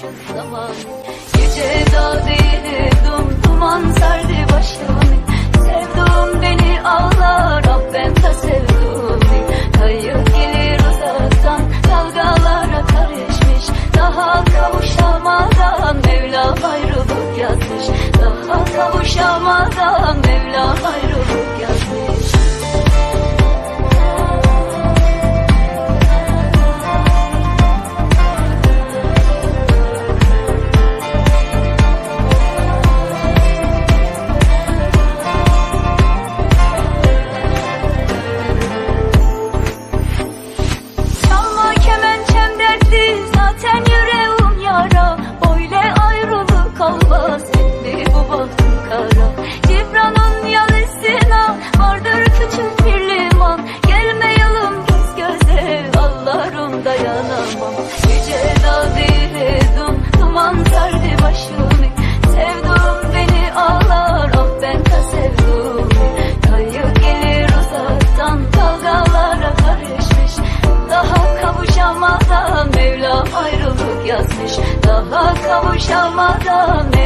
şu zaman. Gece daha değil. dayanamam. Gece nadire dum duman sardı beni ağlar ah ben ta Kayık gelir uzaktan dalgalara karışmış. Daha kavuşamadan Mevlam ayrılık yazmış. Daha kavuşamadan